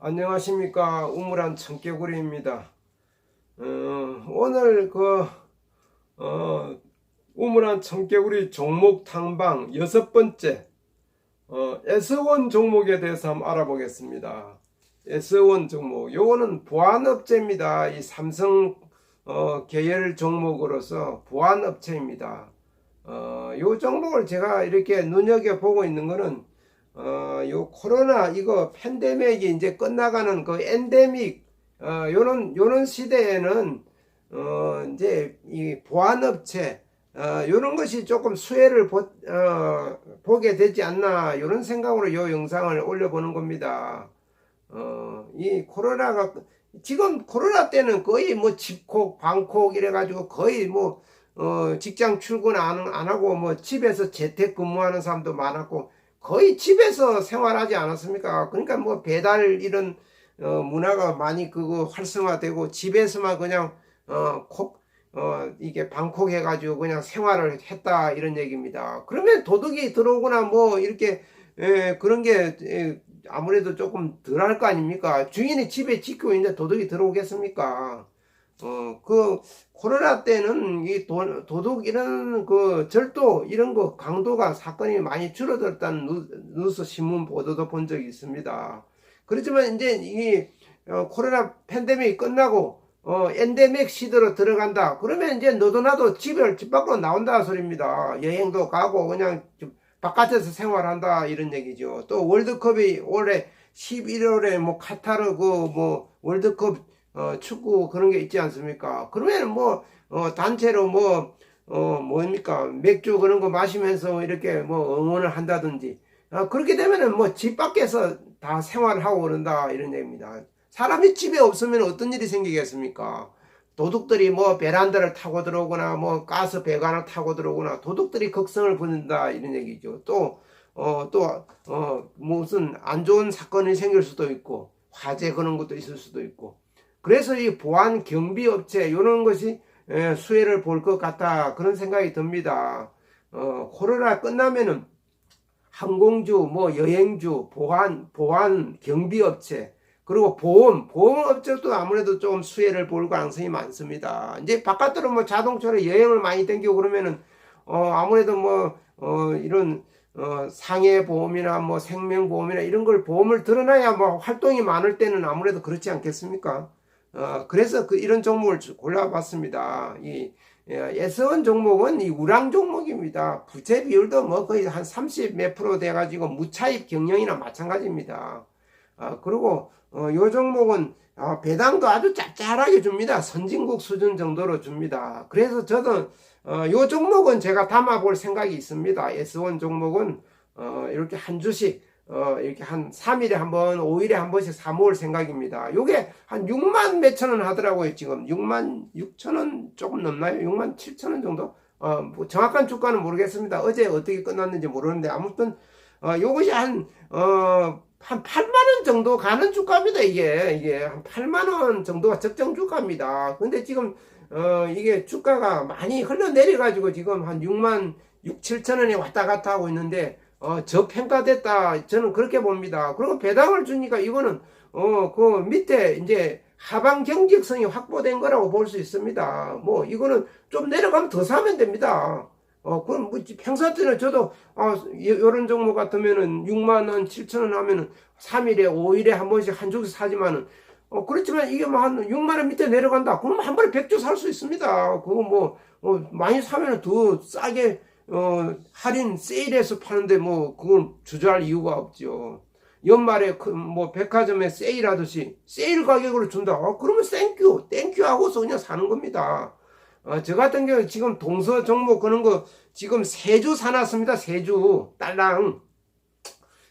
안녕하십니까 우물한 청개구리입니다. 어, 오늘 그 어, 우물한 청개구리 종목 탐방 여섯 번째 어, S1 종목에 대해서 한번 알아보겠습니다. S1 종목 요거는 보안업체입니다. 이 삼성 어, 계열 종목으로서 보안업체입니다. 어, 요 종목을 제가 이렇게 눈여겨 보고 있는 거는 어, 요 코로나 이거 팬데믹이 이제 끝나가는 그 엔데믹 어, 요런 요런 시대에는 어, 이제 이 보안업체 어, 요런 것이 조금 수혜를 보, 어, 보게 되지 않나 요런 생각으로 요 영상을 올려보는 겁니다. 어, 이 코로나가 지금 코로나 때는 거의 뭐 집콕 방콕 이래가지고 거의 뭐 어, 직장 출근 안, 안 하고 뭐 집에서 재택 근무하는 사람도 많았고 거의 집에서 생활하지 않았습니까? 그러니까 뭐 배달 이런 어, 문화가 많이 그거 활성화되고 집에서만 그냥 어, 콕, 어, 이게 방콕해가지고 그냥 생활을 했다 이런 얘기입니다. 그러면 도둑이 들어오거나 뭐 이렇게 에, 그런 게 에, 아무래도 조금 덜 할 거 아닙니까? 주인이 집에 지키고 있는데 도둑이 들어오겠습니까? 어, 그, 코로나 때는 이 도, 도둑 이런 그 절도 이런 거 강도가 사건이 많이 줄어들었다는 뉴- 뉴스 신문 보도도 본 적이 있습니다. 그렇지만 이제 이 어, 코로나 팬데믹이 끝나고 어, 엔데믹 시대로 들어간다. 그러면 이제 너도 나도 집을 집 밖으로 나온다 소리입니다. 여행도 가고 그냥 좀 바깥에서 생활한다 이런 얘기죠. 또 월드컵이 올해 11월에 뭐 카타르 그 뭐 월드컵 어, 축구 그런 게 있지 않습니까? 그러면 뭐 어, 단체로 뭐 어, 뭡니까 맥주 그런 거 마시면서 이렇게 뭐 응원을 한다든지 어, 그렇게 되면은 뭐 집 밖에서 다 생활을 하고 그런다 이런 얘기입니다. 사람이 집에 없으면 어떤 일이 생기겠습니까? 도둑들이 뭐 베란다를 타고 들어오거나 뭐 가스 배관을 타고 들어오거나 도둑들이 극성을 부른다 이런 얘기죠. 또 어, 또, 어, 무슨 안 좋은 사건이 생길 수도 있고, 화재 그런 것도 있을 수도 있고. 그래서 이 보안 경비 업체, 이런 것이 에, 수혜를 볼 것 같다. 그런 생각이 듭니다. 어, 코로나 끝나면은 항공주, 뭐 여행주, 보안, 보안 경비 업체, 그리고 보험, 보험 업체도 아무래도 좀 수혜를 볼 가능성이 많습니다. 이제 바깥으로 뭐 자동차로 여행을 많이 댕기고 그러면은, 어, 아무래도 뭐, 어, 이런, 어, 상해 보험이나 뭐 생명 보험이나 이런 걸 보험을 들어놔야 뭐 활동이 많을 때는 아무래도 그렇지 않겠습니까? 어, 그래서 그 이런 종목을 골라봤습니다. 이 S1 종목은 이 우량 종목입니다. 부채 비율도 뭐 거의 한 30 몇 프로 돼가지고 무차입 경영이나 마찬가지입니다. 어, 그리고 어, 요 종목은 어, 배당도 아주 짭짤하게 줍니다. 선진국 수준 정도로 줍니다. 그래서 저도 어, 요 종목은 제가 담아볼 생각이 있습니다. S1 종목은 어, 이렇게 한 주씩 어, 이렇게 한 3일에 한 번, 5일에 한 번씩 사모을 생각입니다. 요게 한 6만 몇천 원 하더라고요, 지금. 6만 6천 원 조금 넘나요? 6만 7천 원 정도? 어, 뭐 정확한 주가는 모르겠습니다. 어제 어떻게 끝났는지 모르는데, 아무튼, 어, 요것이 한, 어, 한 8만원 정도 가는 주가입니다, 이게. 이게 한 8만원 정도가 적정 주가입니다. 근데 지금, 어, 이게 주가가 많이 흘러내려가지고 지금 한 6만 6, 7천 원에 왔다 갔다 하고 있는데, 어, 저평가됐다. 저는 그렇게 봅니다. 그리고 배당을 주니까 이거는, 어, 그 밑에 이제 하방 경직성이 확보된 거라고 볼 수 있습니다. 뭐, 이거는 좀 내려가면 더 사면 됩니다. 어, 그럼 뭐, 평소 때는 저도, 아, 요런 종목 같으면은 6만 원, 7천 원 하면은 3일에, 5일에 한 번씩 한 주씩 사지만은, 어, 그렇지만 이게 뭐 한 6만 원 밑에 내려간다. 그러면 한 번에 100주 살 수 있습니다. 그거 뭐, 어, 많이 사면은 더 싸게, 어, 할인 세일해서 파는데 뭐, 그건 주저할 이유가 없죠. 연말에 그 뭐 백화점에 세일하듯이 세일 가격으로 준다. 어, 그러면 땡큐, 땡큐 하고서 그냥 사는 겁니다. 어, 저 같은 경우 지금 동서 종목 그런 거 지금 세 주 사놨습니다. 세 주, 딸랑.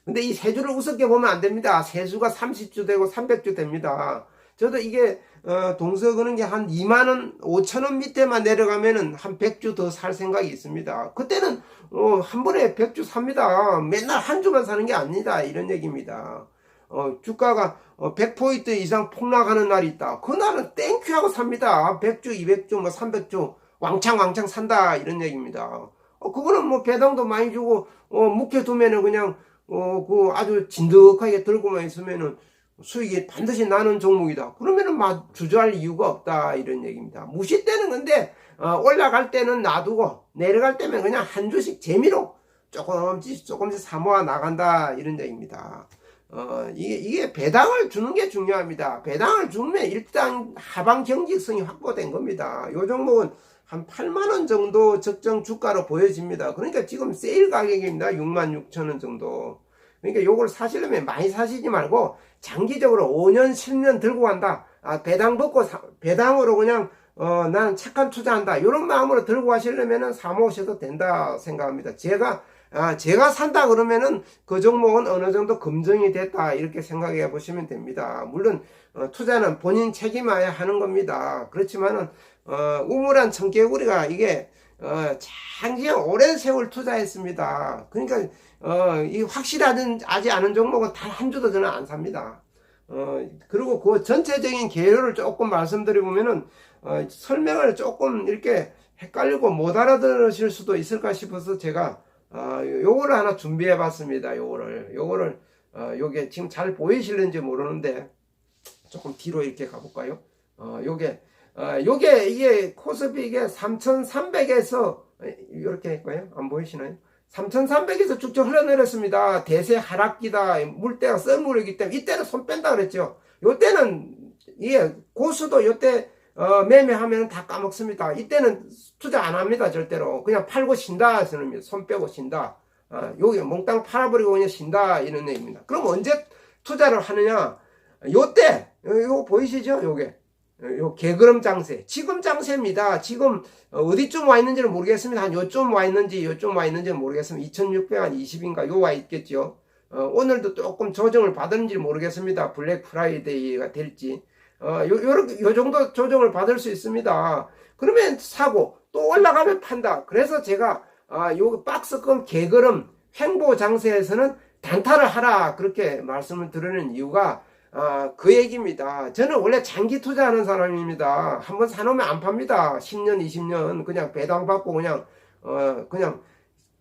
근데 이 세 주를 우습게 보면 안 됩니다. 세 주가 30주 되고 300주 됩니다. 저도 이게 어, 동서 그는 게한 2만원, 5천원 밑에만 내려가면은 한 100주 더 살 생각이 있습니다. 그때는 어, 한 번에 100주 삽니다. 맨날 한 주만 사는 게 아니다. 이런 얘기입니다. 어, 주가가 어, 100포인트 이상 폭락하는 날이 있다. 그날은 땡큐하고 삽니다. 100주, 200주, 뭐 300주 왕창 왕창 산다. 이런 얘기입니다. 어, 그거는 뭐 배당도 많이 주고 어, 묵혀두면은 그냥 어, 그 아주 진득하게 들고만 있으면은 수익이 반드시 나는 종목이다. 그러면은 막 주저할 이유가 없다 이런 얘기입니다. 무시 때는 근데 어, 올라갈 때는 놔두고 내려갈 때면 그냥 한 주씩 재미로 조금씩 조금씩 사모아 나간다 이런 얘기입니다. 어, 이게, 이게 배당을 주는 게 중요합니다. 배당을 주면 일단 하방 경직성이 확보된 겁니다. 요 종목은 한 8만원 정도 적정 주가로 보여집니다. 그러니까 지금 세일 가격입니다. 6만 6천원 정도. 그러니까 요걸 사시려면 많이 사시지 말고 장기적으로 5년, 10년 들고 간다. 아, 배당 받고 사- 배당으로 그냥 어, 난 착한 투자한다. 이런 마음으로 들고 가시려면은 사모셔도 된다 생각합니다. 제가 아, 제가 산다 그러면은 그 종목은 어느 정도 검증이 됐다 이렇게 생각해 보시면 됩니다. 물론 어, 투자는 본인 책임해야 하는 겁니다. 그렇지만은 어, 우물한 청개구리가 이게 어, 장기간 오랜 세월 투자했습니다. 그러니까 어, 이 확실하지 않은 종목은 단 한 주도 저는 안 삽니다. 어, 그리고 그 전체적인 개요를 조금 말씀드려보면은 어, 설명을 조금 이렇게 헷갈리고 못 알아들으실 수도 있을까 싶어서 제가 어, 요거를 하나 준비해 봤습니다. 요거를 요거를 어, 요게 지금 잘 보이실는지 모르는데 조금 뒤로 이렇게 가볼까요? 어, 요게 어, 요게 이게 코스피 이게 3,300에서 이렇게 할까요? 안 보이시나요? 3,300에서 쭉쭉 흘러내렸습니다. 대세 하락기다. 물때가 썰 물이기 때문에 이때는 손 뺀다 그랬죠. 요때는 이게 고수도 요때 어, 매매하면 다 까먹습니다. 이때는 투자 안 합니다. 절대로. 그냥 팔고 신다. 저는 손 빼고 신다. 어, 여기 몽땅 팔아버리고 그냥 신다. 이런 얘기입니다. 그럼 언제 투자를 하느냐? 요때, 이거 보이시죠? 요게. 요 개그름 장세. 지금 장세입니다. 지금 어디쯤 와 있는지는 모르겠습니다. 한 요쯤 와 있는지 요쯤 와 있는지는 모르겠습니다. 2620인가 요 와 있겠죠. 어, 오늘도 조금 조정을 받았는지 모르겠습니다. 블랙 프라이데이가 될지. 어, 요, 요렇게, 요 정도 조정을 받을 수 있습니다. 그러면 사고, 또 올라가면 판다. 그래서 제가, 아, 요 박스권 개걸음 횡보 장세에서는 단타를 하라. 그렇게 말씀을 드리는 이유가, 아, 그 얘기입니다. 저는 원래 장기 투자하는 사람입니다. 한번 사놓으면 안 팝니다. 10년, 20년. 그냥 배당 받고 그냥, 어, 그냥,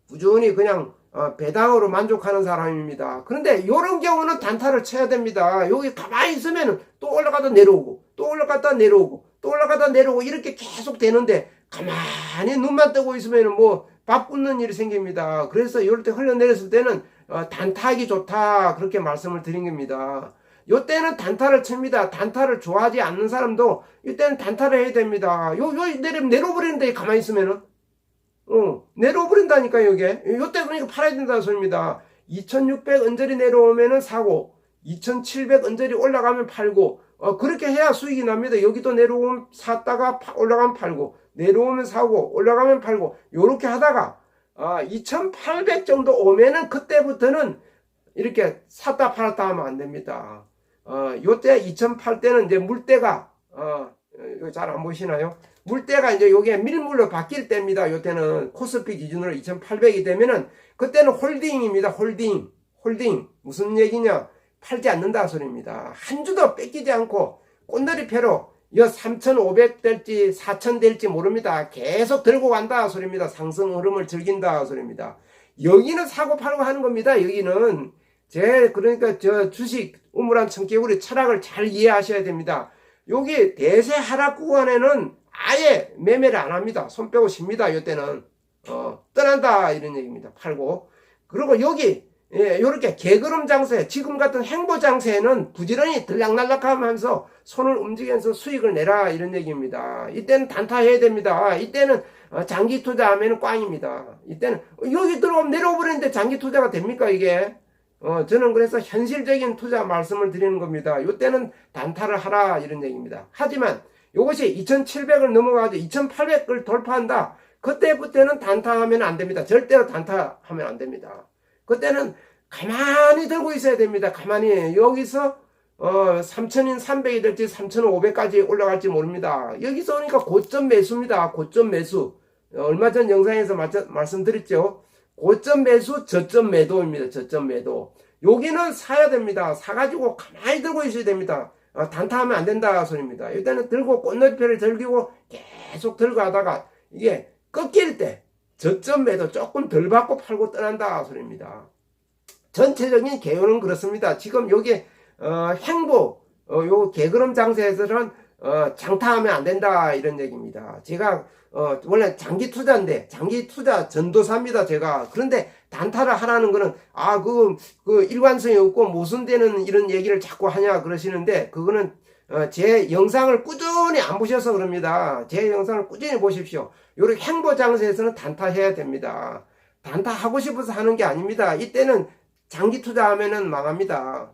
꾸준히 그냥, 어, 배당으로 만족하는 사람입니다. 그런데 이런 경우는 단타를 쳐야 됩니다. 여기 가만히 있으면 또 올라가다 내려오고, 또 올라갔다 내려오고, 또 올라가다 내려오고, 이렇게 계속 되는데, 가만히 눈만 뜨고 있으면 뭐, 밥 굽는 일이 생깁니다. 그래서 이럴 때 흘러내렸을 때는, 어, 단타하기 좋다. 그렇게 말씀을 드린 겁니다. 요때는 단타를 칩니다. 단타를 좋아하지 않는 사람도, 이때는 단타를 해야 됩니다. 요, 요, 내려, 내려버리는데 가만히 있으면은, 어, 내려버린다니까, 요게. 요때 그러니까 팔아야 된다는 소리입니다. 2600 언저리 내려오면은 사고, 2700 언저리 올라가면 팔고, 어, 그렇게 해야 수익이 납니다. 여기도 내려오면 샀다가 파- 올라가면 팔고, 내려오면 사고, 올라가면 팔고, 요렇게 하다가, 아, 2800 정도 오면은 그때부터는 이렇게 샀다 팔았다 하면 안 됩니다. 어, 요때 2008 때는 이제 물때가, 어, 잘안 보시나요? 물때가 이제 요게 밀물로 바뀔 때입니다. 요때는 코스피 기준으로 2800이 되면은 그때는 홀딩입니다. 홀딩. 홀딩. 무슨 얘기냐? 팔지 않는다 소리입니다. 한 주도 뺏기지 않고 꽃놀이 패로 여 3,500 될지 4,000 될지 모릅니다. 계속 들고 간다 소리입니다. 상승 흐름을 즐긴다 소리입니다. 여기는 사고 팔고 하는 겁니다. 여기는 제 그러니까 저 주식 우물한 청개구리 철학을 잘 이해하셔야 됩니다. 여기 대세 하락 구간에는 아예 매매를 안 합니다. 손 빼고 쉽니다. 이때는 어, 떠난다 이런 얘기입니다. 팔고 그리고 여기 예, 요렇게 개그름 장세, 지금 같은 행보 장세에는 부지런히 들락날락하면서 손을 움직이면서 수익을 내라 이런 얘기입니다. 이때는 단타해야 됩니다. 이때는 어, 장기 투자하면 꽝입니다. 이때는 여기 들어오면 내려오버리는데 장기 투자가 됩니까 이게? 어, 저는 그래서 현실적인 투자 말씀을 드리는 겁니다. 이때는 단타를 하라 이런 얘기입니다. 하지만 이것이 2700을 넘어가서 2800을 돌파한다. 그때부터는 단타하면 안 됩니다. 절대로 단타하면 안 됩니다. 그때는 가만히 들고 있어야 됩니다. 가만히 여기서 어 3천인 300이 될지 3,500까지 올라갈지 모릅니다. 여기서 오니까 고점 매수입니다. 고점 매수. 어, 얼마 전 영상에서 마, 말씀드렸죠. 고점 매수, 저점 매도입니다. 저점 매도. 여기는 사야 됩니다. 사가지고 가만히 들고 있어야 됩니다. 어, 단타하면 안 된다 소리입니다. 일단은 들고 꽃놀이표를 들기고 계속 들고 하다가 이게 꺾일 때 저점 매도 조금 덜 받고 팔고 떠난다 소리입니다. 전체적인 개요는 그렇습니다. 지금 여기 어, 행보 어, 요 개그럼 장세에서는 어, 장타하면 안 된다 이런 얘기입니다. 제가 어, 원래 장기 투자인데 장기 투자 전도사입니다. 제가 그런데 단타를 하라는 거는 아그 그 일관성이 없고 모순되는 이런 얘기를 자꾸 하냐 그러시는데 그거는 어, 제 영상을 꾸준히 안 보셔서 그럽니다. 제 영상을 꾸준히 보십시오. 요렇게 행보 장세에서는 단타 해야 됩니다. 단타 하고 싶어서 하는 게 아닙니다. 이때는 장기 투자하면은 망합니다.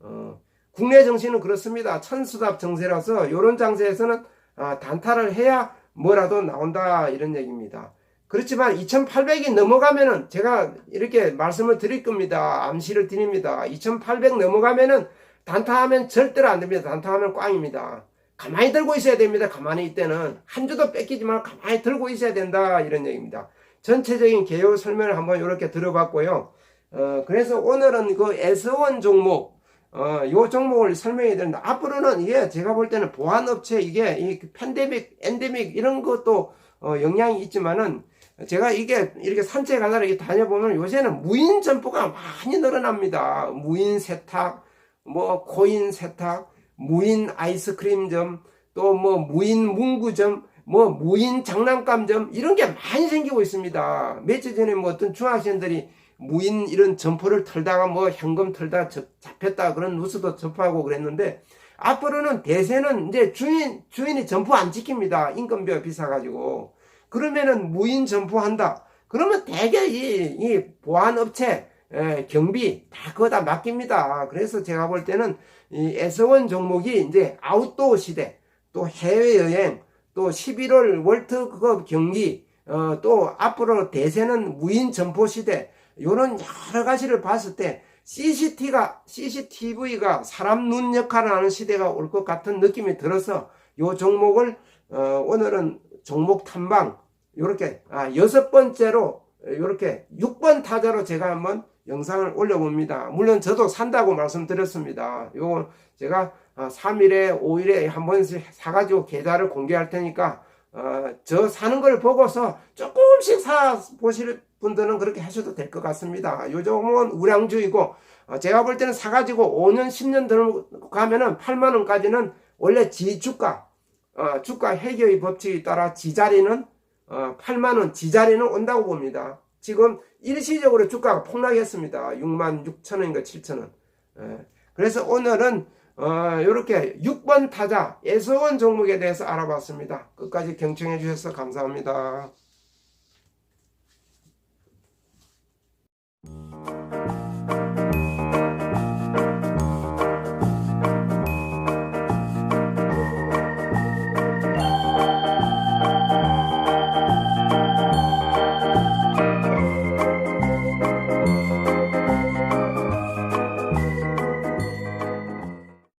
어, 국내 정신은 그렇습니다. 천수답 정세라서 요런 장세에서는 아, 단타를 해야 뭐라도 나온다 이런 얘기입니다. 그렇지만 2800이 넘어가면은 제가 이렇게 말씀을 드릴 겁니다. 암시를 드립니다. 2800 넘어가면은 단타하면 절대로 안 됩니다. 단타하면 꽝입니다. 가만히 들고 있어야 됩니다. 가만히 이때는 한 주도 뺏기지 말고 가만히 들고 있어야 된다 이런 얘기입니다. 전체적인 개요 설명을 한번 이렇게 들어봤고요. 어, 그래서 오늘은 그 S1 종목 어, 요 종목을 설명해 드립니다. 앞으로는 이게 제가 볼 때는 보안업체 이게 이 팬데믹, 엔데믹 이런 것도 어, 영향이 있지만은 제가 이게 이렇게 산책하다가 이렇게 다녀보면 요새는 무인 점포가 많이 늘어납니다. 무인 세탁, 뭐 코인 세탁, 무인 아이스크림점, 또 뭐 무인 문구점, 뭐 무인 장난감점 이런 게 많이 생기고 있습니다. 며칠 전에 뭐 어떤 중학생들이 무인 이런 점포를 털다가 뭐 현금 털다 접- 잡혔다 그런 뉴스도 접하고 그랬는데 앞으로는 대세는 이제 주인 주인이 점포 안 지킵니다. 인건비가 비싸가지고 그러면은 무인 점포 한다. 그러면 대개 이, 이 보안 업체 에, 경비 다 그거 다 맡깁니다. 그래서 제가 볼 때는 이 S1 종목이 이제 아웃도어 시대 또 해외여행 또 11월 월드컵 경기 어, 또 앞으로 대세는 무인 점포 시대 요런 여러 가지를 봤을 때 CCTV가 CCTV가 사람 눈 역할을 하는 시대가 올 것 같은 느낌이 들어서 요 종목을 어, 오늘은 종목 탐방 요렇게 아, 여섯 번째로 요렇게 6번 타자로 제가 한번 영상을 올려봅니다. 물론 저도 산다고 말씀드렸습니다. 요거 제가 3일에 5일에 한 번씩 사가지고 계좌를 공개할 테니까 어, 저 사는 걸 보고서 조금씩 사 보실 분들은 그렇게 하셔도 될 것 같습니다. 요 종목은 우량주이고 어, 제가 볼 때는 사가지고 5년 10년 들어가면은 8만 원까지는 원래 지주가 어, 주가 해결의 법칙에 따라 지자리는 어, 8만 원 지자리는 온다고 봅니다. 지금 일시적으로 주가가 폭락했습니다. 6만 6천 원인가 7천 원. 예. 그래서 오늘은 어, 이렇게 6번 타자 에서원 종목에 대해서 알아봤습니다. 끝까지 경청해 주셔서 감사합니다.